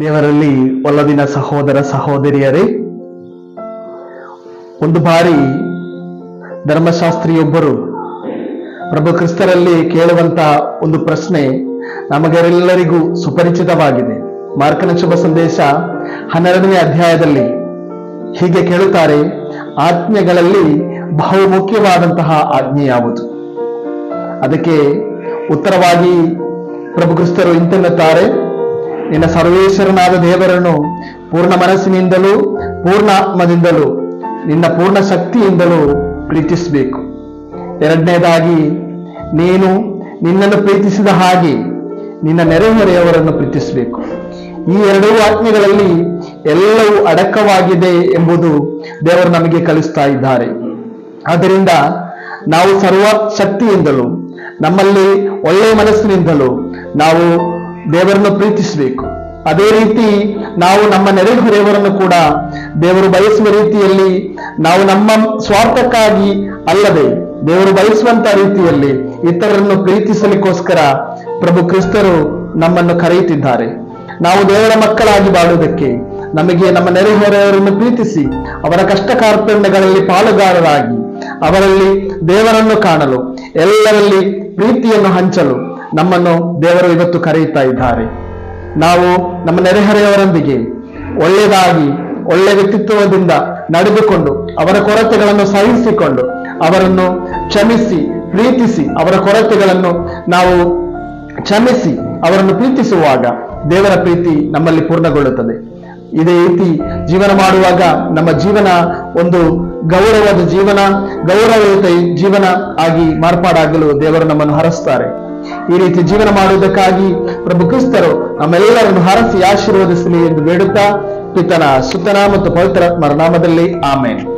ದೇವರಲ್ಲಿ ಒಲದಿನ ಸಹೋದರ ಸಹೋದರಿಯರೇ, ಒಂದು ಬಾರಿ ಧರ್ಮಶಾಸ್ತ್ರಿಯೊಬ್ಬರು ಪ್ರಭು ಕ್ರಿಸ್ತರಲ್ಲಿ ಕೇಳುವಂತ ಒಂದು ಪ್ರಶ್ನೆ ನಮಗೆಲ್ಲರಿಗೂ ಸುಪರಿಚಿತವಾಗಿದೆ. ಮಾರ್ಕನ ಶುಭ ಸಂದೇಶ ಹನ್ನೆರಡನೇ ಅಧ್ಯಾಯದಲ್ಲಿ ಹೀಗೆ ಕೇಳುತ್ತಾರೆ, ಆಜ್ಞೆಗಳಲ್ಲಿ ಬಹು ಮುಖ್ಯವಾದಂತಹ ಆಜ್ಞೆ ಯಾವುದು? ಅದಕ್ಕೆ ಉತ್ತರವಾಗಿ ಪ್ರಭು ಕ್ರಿಸ್ತರು ಇಂತೆನ್ನುತ್ತಾರೆ ನಿನ್ನ ಸರ್ವೇಶ್ವರನಾದ ದೇವರನ್ನು ಪೂರ್ಣ ಮನಸ್ಸಿನಿಂದಲೂ, ಪೂರ್ಣ ಆತ್ಮದಿಂದಲೂ, ನಿನ್ನ ಪೂರ್ಣ ಶಕ್ತಿಯಿಂದಲೂ ಪ್ರೀತಿಸಬೇಕು. ಎರಡನೇದಾಗಿ, ನೀನು ನಿನ್ನನ್ನು ಪ್ರೀತಿಸಿದ ಹಾಗೆ ನಿನ್ನ ನೆರೆಹೊರೆಯವರನ್ನು ಪ್ರೀತಿಸಬೇಕು. ಈ ಎರಡೂ ಆಜ್ಞೆಗಳಲ್ಲಿ ಎಲ್ಲವೂ ಅಡಕವಾಗಿದೆ ಎಂಬುದು ದೇವರು ನಮಗೆ ಕಲಿಸ್ತಾ ಇದ್ದಾರೆ. ಆದ್ದರಿಂದ ನಾವು ಸರ್ವ ಶಕ್ತಿಯಿಂದಲೂ ನಮ್ಮಲ್ಲಿ ಒಳ್ಳೆಯ ಮನಸ್ಸಿನಿಂದಲೂ ನಾವು ದೇವರನ್ನು ಪ್ರೀತಿಸಬೇಕು. ಅದೇ ರೀತಿ ನಾವು ನಮ್ಮ ನೆರೆಹೊರೆಯವರನ್ನು ಕೂಡ ದೇವರು ಬಯಸುವ ರೀತಿಯಲ್ಲಿ ನಾವು ನಮ್ಮ ಸ್ವಾರ್ಥಕ್ಕಾಗಿ ಅಲ್ಲದೆ ದೇವರು ಬಯಸುವಂತ ರೀತಿಯಲ್ಲಿ ಇತರರನ್ನು ಪ್ರೀತಿಸಲಿಕ್ಕೋಸ್ಕರ ಪ್ರಭು ಕ್ರಿಸ್ತರು ನಮ್ಮನ್ನು ಕರೆಯುತ್ತಿದ್ದಾರೆ. ನಾವು ದೇವರ ಮಕ್ಕಳಾಗಿ ಬಾಳುವುದಕ್ಕೆ ನಮಗೆ ನಮ್ಮ ನೆರೆಹೊರೆಯವರನ್ನು ಪ್ರೀತಿಸಿ ಅವರ ಕಷ್ಟ ಕಾರ್ಪಣ್ಯಗಳಲ್ಲಿ ಪಾಲುಗಾರರಾಗಿ ಅವರಲ್ಲಿ ದೇವರನ್ನು ಕಾಣಲು, ಎಲ್ಲರಲ್ಲಿ ಪ್ರೀತಿಯನ್ನು ಹಂಚಲು ನಮ್ಮನ್ನು ದೇವರು ಇವತ್ತು ಕರೆಯುತ್ತಾ ಇದ್ದಾರೆ. ನಾವು ನಮ್ಮ ನೆರೆಹೊರೆಯವರೊಂದಿಗೆ ಒಳ್ಳೆಯದಾಗಿ ಒಳ್ಳೆ ವ್ಯಕ್ತಿತ್ವದಿಂದ ನಡೆದುಕೊಂಡು, ಅವರ ಕೊರತೆಗಳನ್ನು ಸಹಿಸಿಕೊಂಡು, ಅವರನ್ನು ಕ್ಷಮಿಸಿ, ಪ್ರೀತಿಸಿ, ಅವರ ಕೊರತೆಗಳನ್ನು ನಾವು ಕ್ಷಮಿಸಿ, ಅವರನ್ನು ಪ್ರೀತಿಸುವಾಗ ದೇವರ ಪ್ರೀತಿ ನಮ್ಮಲ್ಲಿ ಪೂರ್ಣಗೊಳ್ಳುತ್ತದೆ. ಇದೇ ರೀತಿ ಜೀವನ ಮಾಡುವಾಗ ನಮ್ಮ ಜೀವನ ಒಂದು ಗೌರವದ ಜೀವನ, ಗೌರವಯುತ ಜೀವನ ಆಗಿ ಮಾರ್ಪಾಡಾಗಲು ದೇವರು ನಮ್ಮನ್ನು ಹರಸ್ತಾರೆ. ಈ ರೀತಿ ಜೀವನ ಮಾಡುವುದಕ್ಕಾಗಿ ಪ್ರಭು ಕ್ರಿಸ್ತರು ನಮ್ಮೆಲ್ಲರನ್ನು ಹರಸಿ ಆಶೀರ್ವದಿಸಲಿ ಎಂದು ಬೇಡುತ್ತಾ, ಪಿತನ, ಸುತನ ಮತ್ತು ಪವಿತ್ರ ನಾಮದಲ್ಲಿ ಆಮೇಲೆ